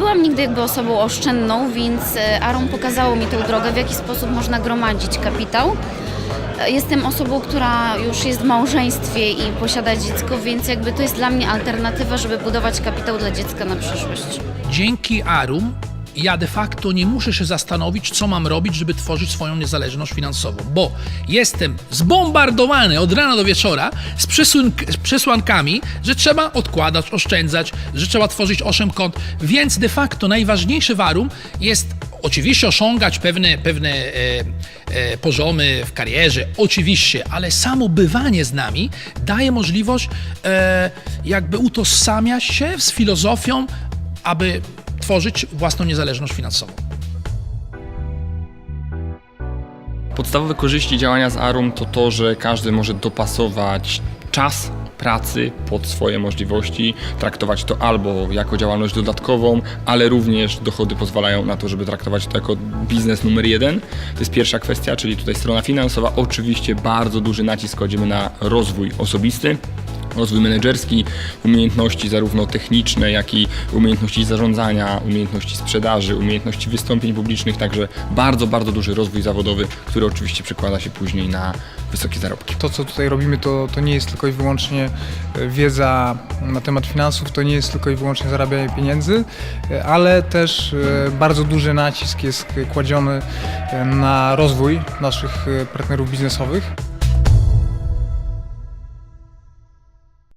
byłam nigdy jakby osobą oszczędną, więc e, Aron pokazało mi tą drogę, w jaki sposób można gromadzić kapitał. E, Jestem osobą, która już jest w małżeństwie i posiada dziecko, więc jakby to jest dla mnie alternatywa, żeby budować kapitał dla dziecka na przyszłość. Dzięki Arum ja de facto nie muszę się zastanowić, co mam robić, żeby tworzyć swoją niezależność finansową, bo jestem zbombardowany od rana do wieczora z przesłank- z przesłankami, że trzeba odkładać, oszczędzać, że trzeba tworzyć 8 kont, więc de facto najważniejsze w Arum jest oczywiście osiągać pewne, pewne e, e, poziomy w karierze, oczywiście, ale samo bywanie z nami daje możliwość e, jakby utożsamiać się z filozofią, aby tworzyć własną niezależność finansową. Podstawowe korzyści działania z Arum to to, że każdy może dopasować czas pracy pod swoje możliwości, traktować to albo jako działalność dodatkową, ale również dochody pozwalają na to, żeby traktować to jako biznes numer jeden. To jest pierwsza kwestia, czyli tutaj strona finansowa. Oczywiście bardzo duży nacisk kładziemy na rozwój osobisty. Rozwój menedżerski, umiejętności zarówno techniczne, jak i umiejętności zarządzania, umiejętności sprzedaży, umiejętności wystąpień publicznych, także bardzo, bardzo duży rozwój zawodowy, który oczywiście przekłada się później na wysokie zarobki. To, co tutaj robimy, to, to nie jest tylko i wyłącznie e, wiedza na temat finansów, to nie jest tylko i wyłącznie zarabianie pieniędzy, e, ale też e, bardzo duży nacisk jest kładziony na rozwój naszych partnerów biznesowych.